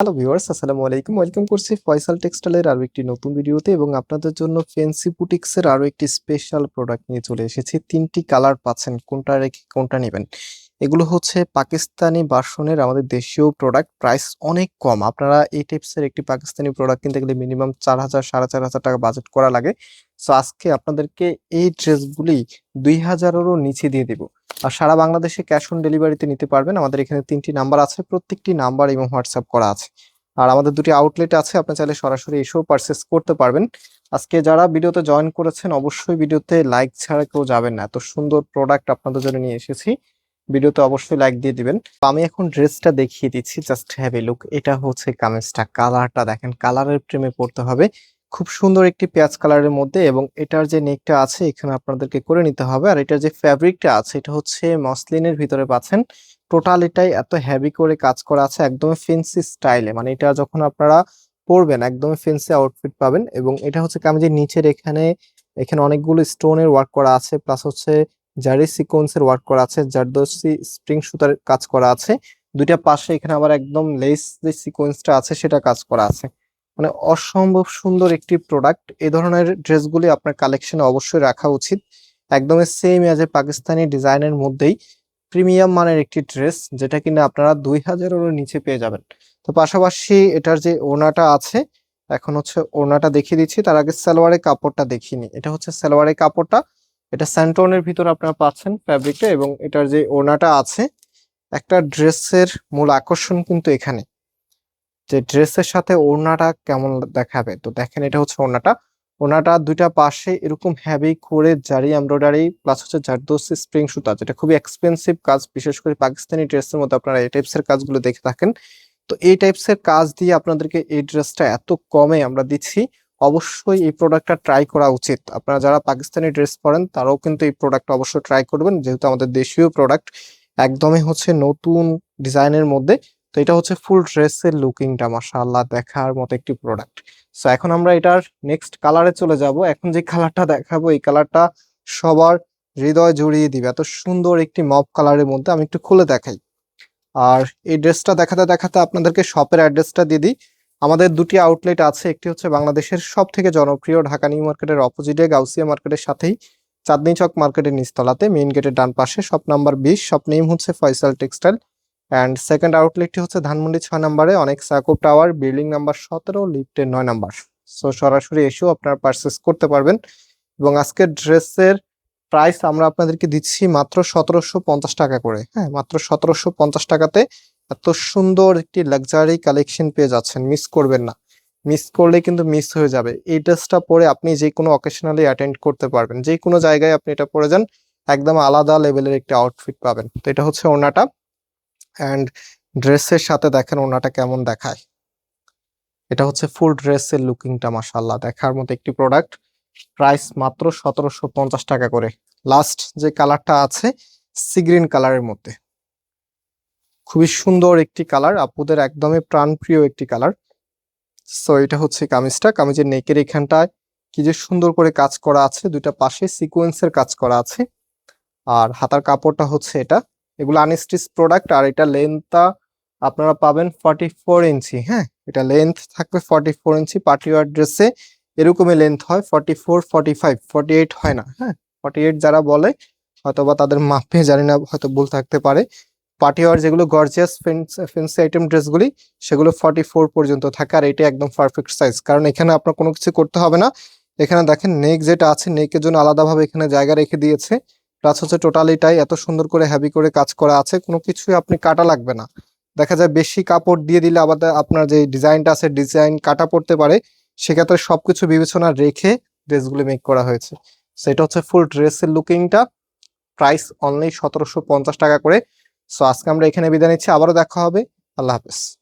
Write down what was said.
Hello viewers আসসালামু আলাইকুম। Welcome করছি ফয়সাল টেক্সটাইলের আরও একটি নতুন ভিডিওতে এবং আপনাদের জন্য ফেন্সি বুটিক্সের আরও একটি স্পেশাল প্রোডাক্ট নিয়ে চলে এসেছি। তিনটি কালার পাচ্ছেন, কোনটা রেখে কোনটা নেবেন? এগুলো হচ্ছে পাকিস্তানি বাসনের আমাদের দেশীয় প্রোডাক্ট প্রাইস অনেক কম। আপনারা এই টাইপসের একটি পাকিস্তানি প্রোডাক্ট কিনতে গেলে মিনিমাম চার হাজার, সাড়ে চার হাজার টাকা বাজেট করা লাগে। সো আজকে আপনাদেরকে এই ড্রেসগুলি দুই হাজারেরও নিচে দিয়ে দেবো। আর সারা বাংলাদেশে ক্যাশ অন ডেলিভারিতে নিতে পারবেন। আমাদের এখানে তিনটি নাম্বার আছে, প্রত্যেকটি নাম্বার এবং হোয়াটসঅ্যাপ করা আছে। আর আমাদের দুটি আউটলেট আছে, আপনি চাইলে সরাসরি এসেও পারচেস করতে পারবেন। আজকে যারা ভিডিওতে জয়েন করেছেন, অবশ্যই ভিডিওতে লাইক ছাড়া কেউ যাবেন না। এত সুন্দর প্রোডাক্ট আপনাদের জন্য নিয়ে এসেছি। ভিডিওতে অবশ্যই লাইক দিয়ে দিবেন। আমি এখন ড্রেসটা দেখিয়ে দিচ্ছি জাস্ট হ্যাভ এ লুক এটা হচ্ছে কামিজটা, কালারটা দেখেন, কালারের প্রেমে পড়তে হবে। খুব সুন্দর একটি পেঁয়াজ কালারের মধ্যে এবং এটার যে নেকটা আছে, এখানে আপনাদেরকে করে নিতে হবে। আর এটার যে ফ্যাব্রিকটা আছে, এটা হচ্ছে মসলিনের ভিতরে পাচ্ছেন। টোটাল এটাই এত হ্যাভি করে কাজ করা আছে, একদম ফেন্সি স্টাইলে মানে এটা যখন আপনারা পরবেন, একদম ফেন্সি আউটফিট পাবেন। এবং এটা হচ্ছে কামিজের নিচের এখানে এখানে অনেকগুলো স্টোনের ওয়ার্ক করা আছে। প্লাস হচ্ছে জারি সিকোয়েন্সের ওয়ার্ক করা আছে জারদোসি স্প্রিং সুতার কাজ করা আছে, দুইটা পাশে এখানে আবার একদম লেস যে সিকোয়েন্সটা আছে, সেটা কাজ করা আছে। মানে অসম্ভব সুন্দর একটি প্রোডাক্ট এই ধরনের ড্রেসগুলি আপনার কালেকশনে অবশ্যই রাখা উচিত। একদমই সেম অ্যাজ এ পাকিস্তানি ডিজাইনের মধ্যেই প্রিমিয়াম মানের একটি ড্রেস যেটা কিনা আপনারা দুই হাজারেরও নিচে পেয়ে যাবেন। তো পাশাপাশি এটার যে ওড়নাটা আছে, এখন হচ্ছে ওড়নাটা দেখিয়ে দিচ্ছি। তার আগে সালোয়ারের কাপড়টা দেখিনি। এটা হচ্ছে সালোয়ারের কাপড়টা। এটা স্যান্টনের ভিতর আপনারা পাচ্ছেন ফ্যাব্রিকটা এবং এটার যে ওড়নাটা আছে, একটা ড্রেসের মূল আকর্ষণ কিন্তু এখানে। যে ড্রেসের সাথে ওড়নাটা কেমন দেখাবে? তো দেখেন এটা হচ্ছে ওড়নাটা। ওড়নাটা দুইটা পাশে এরকম হ্যাভি করে জারি এমব্রয়ডারি প্লাস হচ্ছে জারদোসি স্প্রিং সুতা, যেটা খুবই এক্সপেন্সিভ কাজ, বিশেষ করে পাকিস্তানি ড্রেসের মধ্যে আপনারা এই টাইপসের কাজগুলো দেখে থাকেন। তো এই টাইপসের কাজ দিয়ে আপনাদেরকে এই ড্রেসটা এত কমে আমরা দিচ্ছি। অবশ্যই এই প্রোডাক্টটা ট্রাই করা উচিত। আপনারা যারা পাকিস্তানি ড্রেস পরেন, তারাও কিন্তু এই প্রোডাক্ট অবশ্যই ট্রাই করবেন। যেহেতু আমাদের দেশীয় প্রোডাক্ট একদমই হচ্ছে নতুন ডিজাইনের মধ্যে। তো এটা হচ্ছে ফুল ড্রেসের লুকিংটা মাশাআল্লাহ, দেখার মতো একটি প্রোডাক্ট সো এখন আমরা এটার নেক্সট কালারে চলে যাব। এখন যে কালারটা দেখাবো, এই কালারটা সবার হৃদয় জড়িয়ে দিবে। এত সুন্দর একটি মপ কালারের মধ্যে আমি একটু খুলে দেখাই। আর এই ড্রেসটা দেখাতে দেখাতে আপনাদেরকে শপের অ্যাড্রেসটা দিয়ে দিই। আমাদের দুটি আউটলেট আছে, একটি হচ্ছে বাংলাদেশের সব থেকে জনপ্রিয় ঢাকা নিউ মার্কেটের অপোজিটে গাউসিয়া মার্কেটের সাথেই চাঁদনি চক মার্কেটের নিচতলাতে মেইন গেটের ডান পাশে শপ নাম্বার বিশ শপ নেম হচ্ছে ফয়সাল টেক্সটাইল অ্যান্ড সেকেন্ড আউটলেটটি হচ্ছে ধানমন্ডি ছয় নম্বরে, অনেক সাকো টাওয়ার বিল্ডিং নাম্বার সতেরো লিফটের নয় নাম্বার। সো সরাসরি এসেও আপনারা পারচেস করতে পারবেন এবং আজকের ড্রেসের প্রাইস আমরা আপনাদেরকে দিচ্ছি মাত্র সতেরোশো পঞ্চাশ টাকা করে। হ্যাঁ মাত্র সতেরোশো পঞ্চাশ টাকাতে এত সুন্দর একটি লাক্সারি কালেকশন পেয়ে যাচ্ছেন। মিস করবেন না। মিস করলে কিন্তু মিস হয়ে যাবে। এই ড্রেসটা পরে আপনি যে কোনো অকেশনালি অ্যাটেন্ড করতে পারবেন। যে কোনো জায়গায় আপনি এটা পরে যান, একদম আলাদা লেভেলের একটি আউটফিট পাবেন। তো এটা হচ্ছে ওনাটা। অ্যান্ড ড্রেসের সাথে দেখেন ওনাটা কেমন দেখায়। এটা হচ্ছে ফুল ড্রেসের লুকিংটা মাসাল্লাহ দেখার মতো একটি প্রোডাক্ট প্রাইস মাত্র সতেরোশো পঞ্চাশ টাকা করে। লাস্ট যে কালারটা আছে সিগ্রিন কালারের মধ্যে। খুবই সুন্দর একটি কালার, আপুদের একদমই প্রাণপ্রিয় একটি কালার। সো এটা হচ্ছে কামিজটা। কামিজের নেকের এখানটায় কি যে সুন্দর করে কাজ করা আছে, দুইটা পাশে সিকোয়েন্সের কাজ করা আছে। আর হাতার কাপড়টা হচ্ছে এটা। এগুলো আনস্টিচ প্রোডাক্ট আর এটা লেন্থটা আপনারা পাবেন ফর্টি ফোর ইঞ্চি হ্যাঁ? এটা লেন্থ থাকবে ফর্টি ফোর ইঞ্চি পার্টিওয়ার ড্রেসে এরকমই লেন্থ হয় forty four forty five forty eight হয় না হ্যাঁ? ফর্টি এইট যারা বলে হয়তো বা তাদের মাপে, জানি না, হয়তো ভুল থাকতে পারে। পার্টিওয়ার যেগুলো গর্জিয়াস ফেন্সি আইটেম ড্রেসগুলি সেগুলো ফর্টি ফোর পর্যন্ত থাকে আর এটা একদম পারফেক্ট সাইজ কারণ এখানে আপনার কোনো কিছু করতে হবে না। এখানে দেখেন নেক যেটা আছে নেকের জন্য আলাদাভাবে এখানে জায়গা রেখে দিয়েছে। প্লাস হচ্ছে টোটালিটাই এত সুন্দর করে হ্যাভি করে কাজ করা আছে, কোনো কিছুই আপনি কাটা লাগবে না। দেখা যায় বেশি কাপড় দিয়ে দিলে আবার আপনার যে ডিজাইনটা আছে, ডিজাইন কাটা পড়তে পারে। সেক্ষেত্রে সবকিছু বিবেচনা রেখে ড্রেসগুলো মেক করা হয়েছে। সেটা হচ্ছে ফুল ড্রেসের লুকিংটা প্রাইস অনলি সতেরোশো পঞ্চাশ টাকা করে। সো আজকে আমরা এখানে বিদায় নিচ্ছি আবারও দেখা হবে। আল্লাহ হাফেজ।